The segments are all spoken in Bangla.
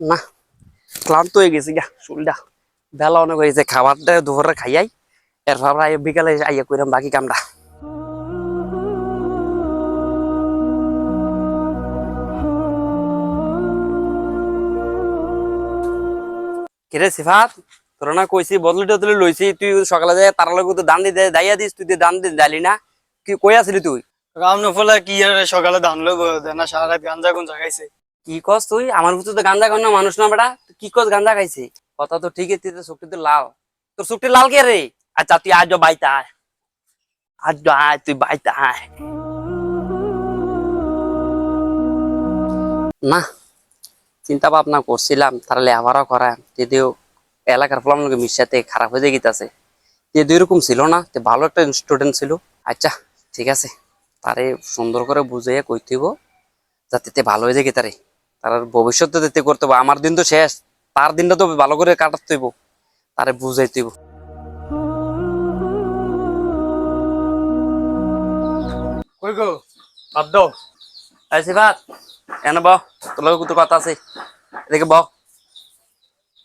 না, ক্লান্ত হয়ে গেছি গা শরীরটা বেলা অনেক হয়েছে, খাবারটা দুপুরে খাইয়াই, এরপর বিকালে আইয়া কইরাম বাকি কামটা। কিরে সিফাত, তোর না কইছি, বদলি টদলি লইছি, তুই সকালে যায় তার লগে তো দান দিতে দাইয়া দিস, তুই দান দিতে দালি না, কি কই আসলি তুই? রামনে ফলা কি সকালে ধান লইব না, সারা রাত গাঞ্জা গুঞ্জা খাইছে। কি কস তুই? আমার ভিতরে তো গান্দা খাওয়া মানুষ না বেটা। কি কস গান্দা খাইছে? কথা তো ঠিকই, তুই তো চুক্তি তো লাল তোর চুক্তি লাল কে রে? আচ্ছা তুই আজ বাইতে আজ আয়, তুই বাইতে আয়। না, চিন্তা ভাবনা করছিলাম, তাহলে আবারও করা যদিও এলাকার ফলামকে মিশাতে খারাপ হয়ে গেছে দুই রকম ছিল না, তে ভালো একটা স্টুডেন্ট ছিল। আচ্ছা ঠিক আছে। তারে সুন্দর করে বুঝাইয়া কইতেইব যাতে ভালো হয়ে যায় তারে। তার ভবিষ্যতে যেতে করতে হবে। আমার দিন তো শেষ। তার দিনটা তো ভালো করে কাটাতে হইব। তারে বুঝাইতে হইব। কই গো? বাদ দাও। আইসি ভাত। এনে ব তোর লগে কত কথা আছে। এদিকে ব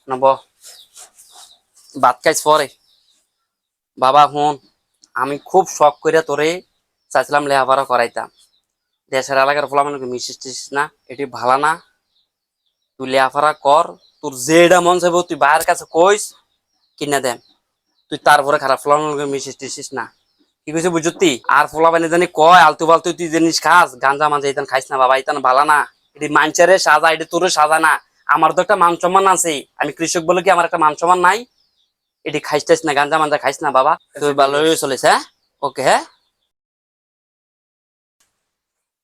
না ব ভাত খাইছ পরে। বাবা হুন আমি খুব শখ করে তোরে চাইছিলাম লেহাপড়া করাইতাম। দেশের এলাকার ফলা মানুষ মিশিস না এটি ভালো না। তুই লেহাপড়া কর, তোর যেটা মন চাইব তুই বাইরের কাছে কইস, কিনে দেন। তুই তারপরে খারাপ ফলা মিশিস টিসিস না। কি কইছে বুঝতি আর ফলা বানি জানি কয়, আলতু ফালতু তুই জিনিস খাস, গাঞ্জা মাঞ্জা ইতান খাইস না, বাবা ইতান ভালা না। এটি মাঞ্চারে সাজা, এটি তোর সাজা না। আমার তো একটা মান সম্মান আছে। আমি কৃষক বলে কি আমার একটা মান সম্মান নাই? এটি খাইস টাইস না, গাঞ্জা মাঞ্জা খাইস না, বাবা। তুই ভালোই চলিস হ্যাঁ? ওকে হ্যাঁ?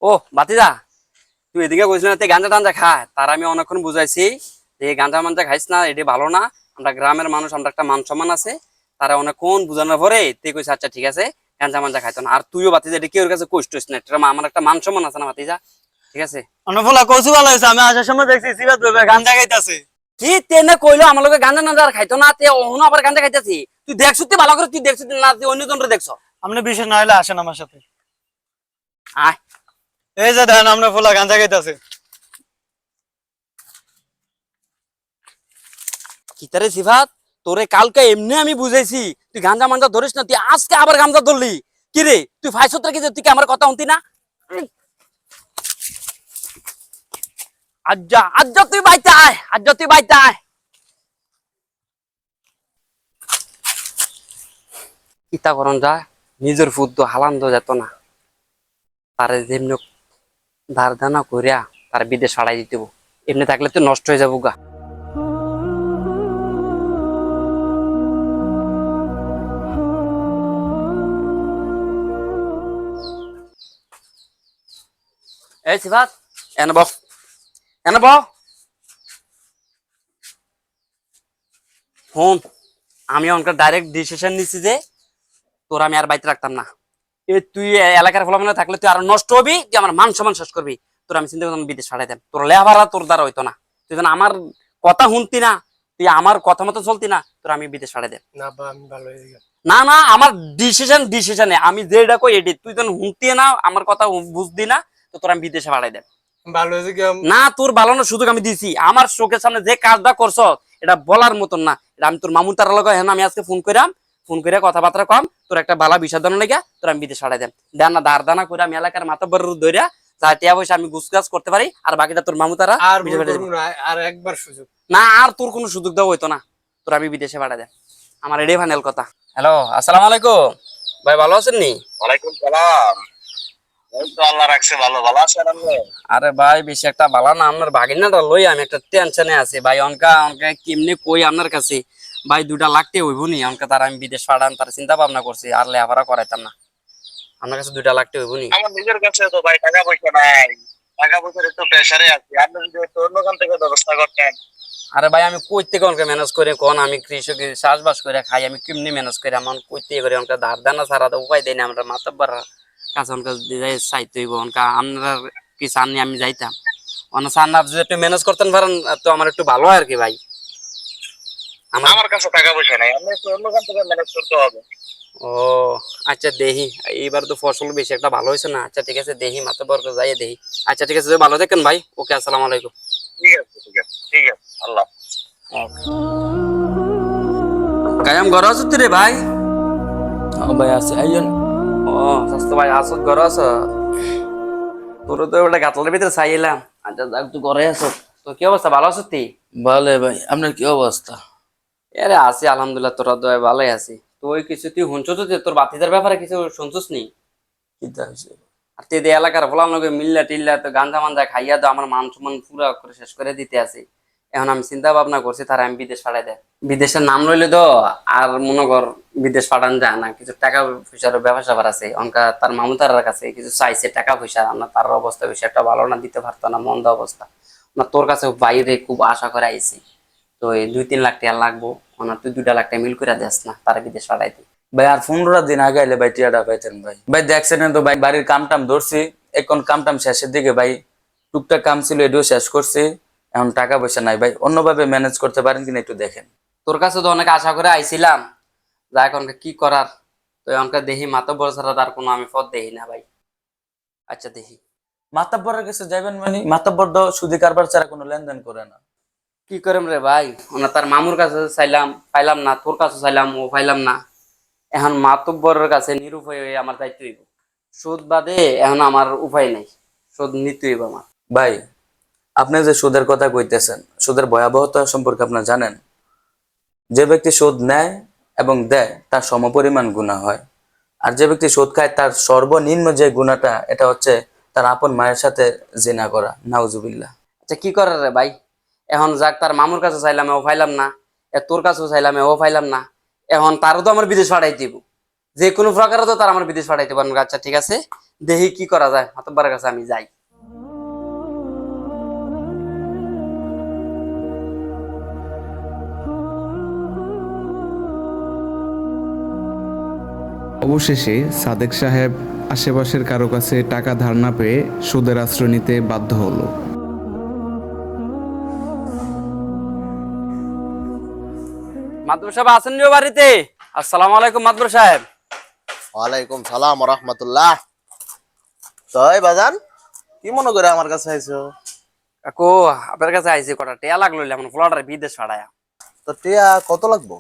ও, বাতিদা। তুই এদিকে কইস না গাঞ্জা টাঞ্জা খা। তার আমি অনেকক্ষণ বুঝাইছি যে গাঞ্জা মাঞ্জা খাইস না এটি ভালো না। আমরা গ্রামের মানুষ আমরা একটা মান সম্মান আছে। তারা অনেকক্ষণ বুঝানোর পরে তুই কইস আচ্ছা ঠিক আছে গাঞ্জা মাঞ্জা খাইতো না। আর তুইও বাতিজা এটি কেউ কাছে কষ্ট না? এটা আমার একটা মান সম্মান আছে না বাতিজা ঠিক আছে? অন্য ফলা কৌশু ভালো হয়েছে আমি আসার সময় দেখছি সিবাত গাঞ্জা খাইতাছে। কি তেনে কইলো আমার লোকে গাঞ্জা নাঞ্জা আর খাইতো না তে অহনো আবার গাঞ্জা খাইতেছি। তুই দেখছ তুই ভালো করে তুই দেখছ না তুই অন্য জনরে দেখছ। আপনি বিশেষ না হলে আসেন আমার সাথে। আয়। এই যে দেখেন আপনার ফলা গাঞ্জা খাইতাছে। তোরে কালকে এমনি আমি বুঝাইছি, তুই গাঞ্জা মাঞ্জা ধরিস না, তুই আজকে আবার গাঞ্জা ধরলি। কি রে, তুই ফাইসত্তর কি তুই আমার কথা শুনতি না? আজ্জা আজ্জা তুই বাইতে আয়, আজ্জা তুই বাইতে আয়। ইতা করন যা নিজের ফুদ তো হালান যেত না। তারে যেমনি ধার দানা করিয়া তার বিদেশ ছাড়াই দিতে এমনি থাকলে তো নষ্ট হয়ে যাব গা এই সিফাত, এনে আমি অনকার ডাইরেক্ট ডিসিশন নিছি যে তোর আমি আর বাইতে রাখতাম না। এ তুই এলাকার ফলাফল থাকলে তুই আর নষ্ট হবি তুই আমার মান সম্মান শেষ করবি। তোর আমি চিন্তা করতাম বিদেশ পাঠাই দেন। তোর লেহাভাড়া তোর দ্বারা হইতো না। তুই যেন আমার কথা শুনতি না তুই আমার কথা মতো চলতি না তোর আমি বিদেশ পাঠাই দেন। না ভালো না না আমার ডিসিশন ডিসিশনে আমি যেটা কই এটি তুই যেন শুনতি না আমার কথা বুঝদি না তো তোর আমি বিদেশে পাঠাই দেন। কি না তোর বালানোর সুযোগ আমি দিছি। আমার চোখের সামনে যে কাজটা করছ এটা বলার মতন না। এটা আমি তোর মামুন তার লগে হ্যাঁ আমি আজকে ফোন কইরাম। ফোন করে কথাবার্তা কম তোর একটা বালা বিষয় দানো লেগে তোর আমি বিদেশ পাঠাই দেন দেন না দার দানা করে আমি এলাকার মাতব্বর ধরিয়া যা টিয়া পয়সা আমি গুছগাছ করতে পারি আর বাকিটা তোর মামু তারা আর একবার সুযোগ। না আর তোর কোনো সুযোগ দেওয়া হইতো না। তোর আমি বিদেশে পাঠাই দেন আমার এটাই ফাইনাল কথা। হ্যালো আসসালামু আলাইকুম। ভাই ভালো আছেন নি? ওয়ালাইকুম সালাম। ভালো। ভালো আরে ভাই বেশি একটা বালা না আপনার ভাগিনাটা লই আমি একটা টেনশনে আছি। ভাই অনকা অনকা কেমনি কই আপনার কাছে? ভাই দুটা লাগতে হইব নি? অনকা তার আমি বিদেশ পাঠান তার চিন্তা ভাবনা করছি আর লেহাপড়া করাইতাম না। আপনার কাছে দুইটা লাগতে হইব নি? আমার নিজের কাছে তো ভাই টাকা পয়সা নাই। টাকা পয়সার একটু প্রেসারে আছি। আপনি যদি একটু অন্যখান থেকে ব্যবস্থা করতেন। আরে ভাই আমি কই থেকে অনকা ম্যানেজ করে কোন? আমি কৃষক চাষবাস করে খাই আমি কেমনি ম্যানেজ করে? আমার কই থেকে করে অনকা ধার দানা ছাড়া তো উপায় দেয় না। আমরা মাতব্বার কাছে অনকা যাই চাইতে হইব। অনকা আপনারা কি চাননি আমি যাইতাম? অন্য চান না যদি একটু ম্যানেজ করতেন পারেন তো আমার একটু ভালো হয় আর কি ভাই। আমার কাছে টাকা পয়সা নাই আপনি একটু অন্যখান থেকে ম্যানেজ করতে হবে। ও আচ্ছা দেহি এইবার তো ফসল বেশি একটা ভালো হয়েছে না? আচ্ছা ঠিক আছে দেহি মাথা বর্গ যাই দেহি। আচ্ছা ঠিক আছে ভালো থাকেন ভাই ওকে আসসালামু আলাইকুম। ঠিক আছে ঠিক আছে ঠিক আছে আল্লাহ কায়াম ঘর আছো রে ভাই? ও ভাই আছে আইজন ও স্বাস্থ্য ভাই আসো ঘর আছো? তোর তো ওটা গাতলের ভিতরে চাইলাম আচ্ছা যাক তুই ঘরে আছো। তো কি অবস্থা ভালো আছো তুই ভালো ভাই আপনার কি অবস্থা? আরে আছি আলহামদুলিল্লাহ তোরা দয়া ভালোই আছি। তুই কিছু তুই শুনছো তো তোর বাতিদার ব্যাপারে কিছু শুনছস নি? তা? আর দিয়ে এলাকার বললাম লোকে মিল্লা টিল্লা তো গাঞ্জা মাঞ্জা খাইয়া তো আমার মান সম্মান পুরা করে শেষ করে দিতে আছে। এখন আমি চিন্তা ভাবনা করছি তারা আমি বিদেশ পাঠাই দেয় বিদেশের নাম লইলে তো আর মনে কর বিদেশ পাঠান যায় না কিছু টাকা পয়সার ব্যবসা স্যাপার আছে। অনকা তার মামুতার কাছে কিছু চাইছে টাকা পয়সা না তার অবস্থা বেশি একটা ভালো না দিতে পারতো না মন্দ অবস্থা। না তোর কাছে বাইরে খুব আশা করে আইছি। তো এই দুই তিন লাখ টাকা লাগবো। না তুই দুইটা লাখ টাকা মিল করে দেস না, তারা বিদেশ পাঠাইতে ভাই, আর পনেরো দিন আগে আইলে ভাই টিয়াটা পাইতেন ভাই। ভাই, দেখছেন তো, ভাই, বাড়ির কাম টাম ধরছি, এখন কাম টাম শেষের দিকে ভাই, টুকটাক কাম ছিল এটিও শেষ করছি, এখন টাকা পয়সা নাই ভাই, অন্যভাবে ম্যানেজ করতে পারেন কিনা একটু দেখেন। তোর কাছে তো অনেক আশা করে আইছিলাম, যা এখন কি করার, তো এখনকার দেখি মাতো বড় ছাড়া তার কোনো আমি পথ দেখি না ভাই। আচ্ছা দেখি। মাতাব্বরের কাছে যাবেন মানে মাতাব্বর তো সুদি কারবার ছাড়া কোনো লেনদেন করে না। কি করেম রে ভাই? ওনা তার মামুর কাছে চাইলাম পাইলাম না তোর কাছে চাইলাম ও পাইলাম না। এখন মাতব্বরের কাছে নিরুপায় হয়ে আমার দায়িত্ব হইব। সুদ বাদে এখন আমার উপায় নাই। সুদ নিতে হইব আমার। ভাই আপনি যে সুদের কথা কইতেছেন সুদের ভয়াবহতা সম্পর্কে আপনার জানেন? যে ব্যক্তি সুদ নেয় এবং দেয় তার সমপরিমাণ গুণা হয়। আর যে ব্যক্তি সুদ খায় তার সর্বনিম্ন যে গুণাটা এটা হচ্ছে তার আপন মায়ের সাথে জিনা করা। নাউজুবিল্লাহ। আচ্ছা কি করার রে ভাই? এখন যাক, তার মামুর কাছে চাইলাম ও পাইলাম না। তোর কাছেও চাইলাম ও পাইলাম না। এখন তারও তো আমার বিদেশ পাঠাই দিব। যে কোনো প্রকারে তো তার আমার বিদেশ পাঠাইতে পারব। আচ্ছা ঠিক আছে। দেখি কি করা যায়। মাতব্বার কাছে আমি যাই। অবশেষে সাদেক সাহেব আশেপাশের কারও কাছে টাকা ধার না পেয়ে সুদের আশ্রয় নিতে বাধ্য হলো। মাদবর সাহেব আছেন বাড়িতে? আসসালামু আলাইকুম মাদবর সাহেব। ওয়ালাইকুম সালাম রহমতুল্লাহ। তাই বাজান কি মনে করে আমার কাছে আইছো? কাকু আপনার কাছে আইসি কটা টিয়া লাগল এমন ফ্লটার বিদেশ পাঠায়া তো টিয়া কত লাগবো?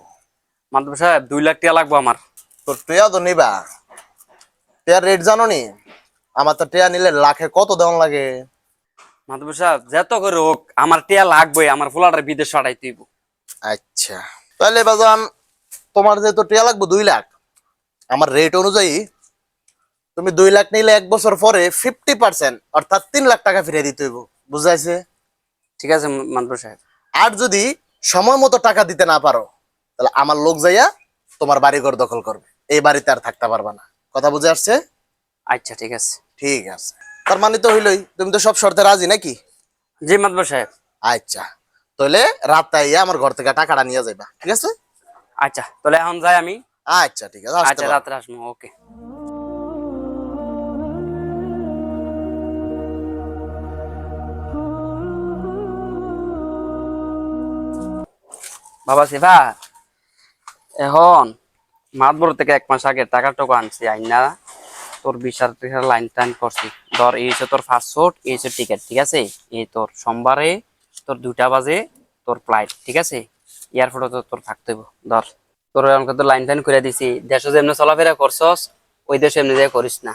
মাদবর সাহেব দুই লাখ টিয়া লাগবো আমার। তো টিয়া তো নিবা। টিয়ার রেট জানো নি? আমার তো টিয়া নিলে লাখে কত দেওয়ান লাগে? মাদবর সাহেব যত করে হোক আমার টিয়া লাগবে আমার ফ্লটার বিদেশ তুইব আচ্ছা। তাহলে বাজান তোমার যেহেতু টিয়া লাগবে দুই লাখ আমার রেট অনুযায়ী তুমি দুই লাখ নিলে এক বছর পরে ফিফটি পার্সেন্ট অর্থাৎ তিন লাখ টাকা ফিরিয়ে দিতে হইব। বুঝাইছে? ঠিক আছে মাদবর সাহেব। আর যদি সময় মতো টাকা দিতে না পারো তাহলে আমার লোক যাইয়া তোমার বাড়িঘর দখল করবে। এই বাড়িতে আর থাকতে পারবা না। কথা বুঝে আসছে? আচ্ছা ঠিক আছে। ঠিক আছে। তার মানে তো হইলই তুমি তো সব শর্তে রাজি নাকি? জি মাদবর সাহেব। আচ্ছা। তাহলে রাত আইয়া আমার ঘর থেকে টাকাটা নিয়ে যাইবা ঠিক আছে? আচ্ছা তাহলে এখন যাই আমি। আচ্ছা ঠিক আছে আচ্ছা। রাত্রে আসব ওকে। বাবা শিবা এখন মাতবর থেকে এক মাস আগে টাকা টাকা আনছি আইনা তোর বিশাল টিকার লাইন টাইন করছি। ধর এই হচ্ছে তোর পাসপোর্ট এই হচ্ছে টিকিট ঠিক আছে? এই তোর সোমবারে তোর দুইটা বাজে তোর ফ্লাইট ঠিক আছে? এয়ারপোর্টে তো তোর থাকতে ধর। তোর আমাকে তো লাইন টাইন করে দিছি, দেশে যেমনি চলাফেরা করছস, ওই দেশে এমনি যে করিস না।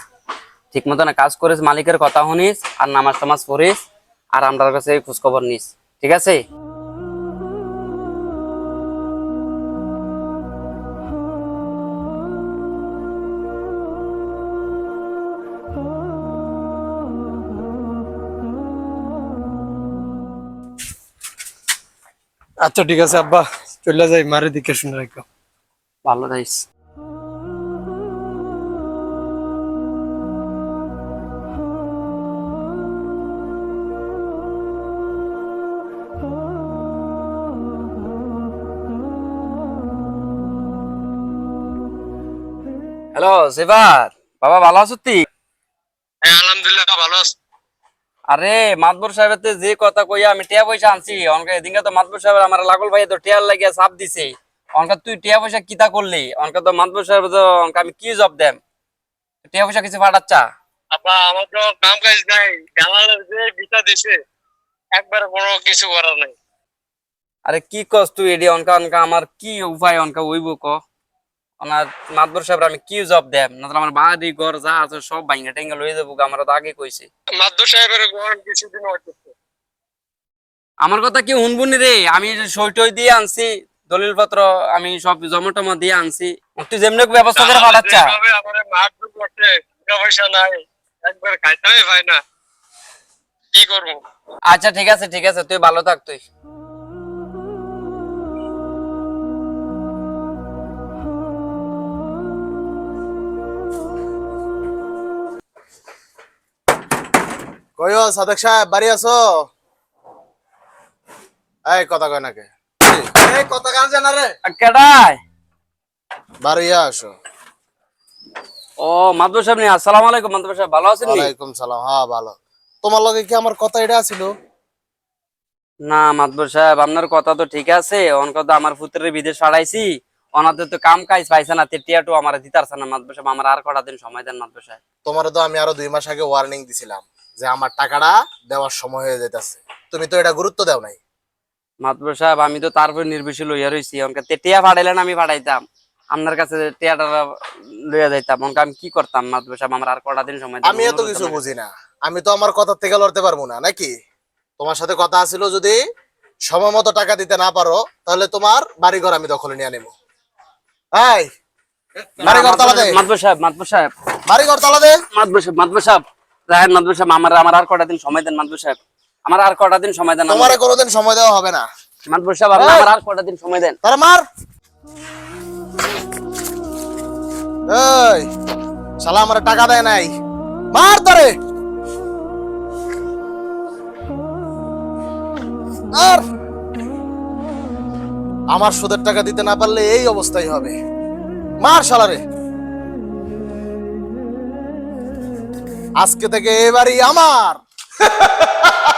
ঠিক মতো না কাজ করিস, মালিকের কথা শুনিস, আর নামাজ টামাজ পড়িস, আর আমরা কাছে খোঁজখবর নিস, ঠিক আছে? আচ্ছা ঠিক আছে, আব্বা। চলে যাই, মারে দিকে শুনে রাখো। ভালো থাকিস। হ্যালো সেবার বাবা ভালো আছো তুই হ্যাঁ আলহামদুলিল্লাহ ভালো আছি আরে মাতবর সাহেবের যে কথা কইয়া আমি টিয়া পয়সা আনছি অনকে এদিকে তো মাতবর সাহেব আমার লাগল ভাই তো টিয়ার লাগিয়া চাপ দিছে। অনকা তুই টিয়া পয়সা কিতা করলি? অনকা তো মাতবর সাহেব তো অনকা আমি কি জব দেম? টিয়া পয়সা কিছু পাঠাচ্ছা আপা আমার তো কাম কাজ নাই দালালের যে ভিসা দিছে একবার কোনো কিছু করার নেই। আরে কি কস তুই এডি? অনকা অনকা আমার কি উপায়? অনকা হইব ক। ওনার মাতবর সাহেব আমি কি জব দেব না আমার বাড়ি ঘর যা আছে সব ভাঙ্গা টেঙ্গা লয়ে যাব আমরা তো আগে কইছি। মাদ্দু সাহেবের ঘর কিছুদিন আমার কথা কি শুনবুনি রে? আমি সই টই দিয়ে আনছি দলিল পত্র আমি সব জমা টমা দিয়ে আনছি তুই যেমনি ব্যবস্থা করে পাঠাচ্ছা। আমারে পয়সা নাই একবার খাইতে পাই না। কি করব? আচ্ছা ঠিক আছে ঠিক আছে তুই ভালো থাক তুই। কইও সাদেক সাহেব বাড়ি আছো? এই কথা কয় নাকে এই কথা কান জানা রে। কেডাই? বাড়ি আসো। ও সাহেব নি আসসালামু আলাইকুম সাহেব। ভালো আছেন নি? ওয়ালাইকুম সালাম। হ্যাঁ ভালো। তোমার লগে কি আমার কথা এটা ছিল না মাদবর সাহেব আপনার কথা তো ঠিক আছে। অন কথা আমার পুত্রের বিদেশ পাঠাইছি ওনাদের তো কাম কাজ পাইছে না টিয়াটু আমার দিতারছে না। মাদবর সাহেব আমার আর কটা দিন সময় দেন মাদবর সাহেব। তোমার তো আমি আরও দুই মাস আগে ওয়ার্নিং দিছিলাম। যে আমার টাকাটা দেওয়ার সময় হয়ে যেতেছে তুমি তো এটা গুরুত্ব দাও নাই। মাদবর সাহেব আমি তো তারপর নির্বিষয় লইয়া রইছি। অনকা টিয়া পাঠাইলেন আমি পাঠাইতাম আপনার কাছে টিয়াটা লইয়া যাইতাম অনকা আমি কি করতাম মাদবর সাহেব? আমার আর কটা দিন সময় আমি এত কিছু বুঝি না। আমি তো আমার কথা থেকে লড়তে পারব না নাকি? তোমার সাথে কথা আছিল যদি সময় মতো টাকা দিতে না পারো তাহলে তোমার বাড়ি ঘর আমি দখলে নিয়ে নেব এই তালা দে মাদবর সাহেব মাদবর সাহেব বাড়ি ঘর তালা দে মাদবর সাহেব মাদবর সাহেব। রাহেন মাদবর সাহেব আমার আমার আর কটা দিন সময় দেন মাদবর সাহেব? আমার আর কটা দিন সময় দেন আমার- তোমারে কোনোদিন সময় দেওয়া হবে না। মাদবর সাহেব আপনি আমার আর কটা দিন সময় দেন? তারা মার! এই! শালা আমার টাকা দেয় নাই। মার তারে! আর আমার সুদের টাকা দিতে না পারলে এই অবস্থাই হবে। মার শালারে! আজকে থেকে এবারই আমার।